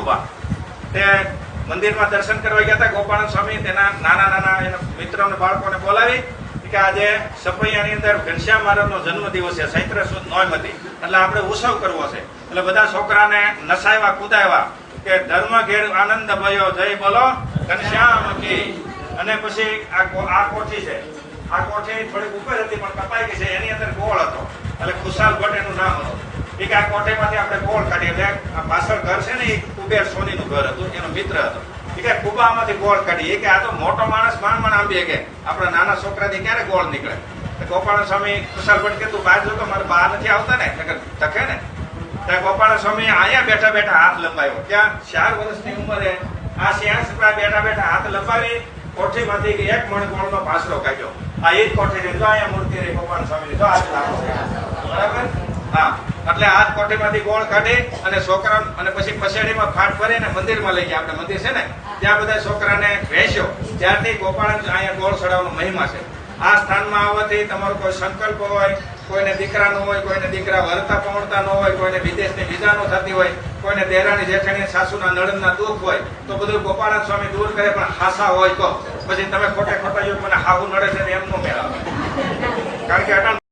ઊભા તે મંદિરમાં દર્શન કરવા ગયા હતા ગોપાલ સ્વામી. તેના નાના નાના એના મિત્રોને, બાળકોને બોલાવી કે આજે સપૈયાની અંદર ઘનશ્યામ મહારાજનો જન્મ છે. ચૈત્ર સુદ નોમ એટલે આપણે ઉત્સવ કરવો છે. એટલે બધા છોકરાને નસાવ્યા કુદાવ્યા કે ધર્મ ઘેર આનંદ ભયો, જય બોલો, ઘનશ્યામ કી. અને પછી આ કોઠી છે. આ કોઠી થોડીક ઉપર હતી, પણ કપાઈ ગઈ છે એની અંદર ગોળ હતો એટલે ખુશાલ ભટ્ટ એનું નામ હતું એ આ કોઠીમાંથી આપણે ગોળ કાઢીએ એટલે આ પાછળ ઘર છે ને એ કુબેર સોનીનું ઘર હતું, એનો મિત્ર હતો. એ કે કુબામાંથી ગોળ કાઢી એ કે આ તો મોટો માણસ માંડ માંડ આંબીએ કે આપણા નાના છોકરાથી ક્યારે ગોળ નીકળે? ગોપાલ સ્વામી કુશાલ ભટ્ટ કે, તું બહાર જો તો મારે બહાર નથી આવતા ને? તકે ને? ત્યાં ગોપાલ સ્વામી અહીંયા બેઠા બેઠા હાથ લંબાયો ત્યાં ચાર વર્ષની ઉંમરે આ શ્યાસ બેઠા બેઠા હાથ લંબાવી, કોઠીમાંથી એક મણ ગોળનો પાસરો કાઢ્યો. આ એક કોઠી છે અહીંયા મૂર્તિ રહી ગોપાલ સ્વામી જો હાથ લાગો બરાબર? હા. એટલે હાથ કોઠીમાંથી ગોળ કાઢી અને છોકરા અને પછી પછેડીમાં ફાટ ભરીને મંદિરમાં લઈ ગયા. આપણે મંદિર છે ને? ત્યાં બધા છોકરાને વહેંચ્યો. ત્યારથી ગોપાળ અહીંયા ગોળ ચડાવવાનો મહિમા છે. આ સ્થાનમાં આવવાથી તમારો કોઈ સંકલ્પ હોય, કોઈને દીકરા ન હોય, કોઈને દીકરા વરતા પહોંચતા ન હોય, કોઈને વિદેશની વિઝા નો થતી હોય, કોઈને દેરાની જેઠાણી સાસુના નળનના દુઃખ હોય, તો બધું ગોપાળન સ્વામી દૂર કરે, પણ હાસા હોય તો પછી તમે ખોટે ખોટા જો મને હાવું નડે છે ને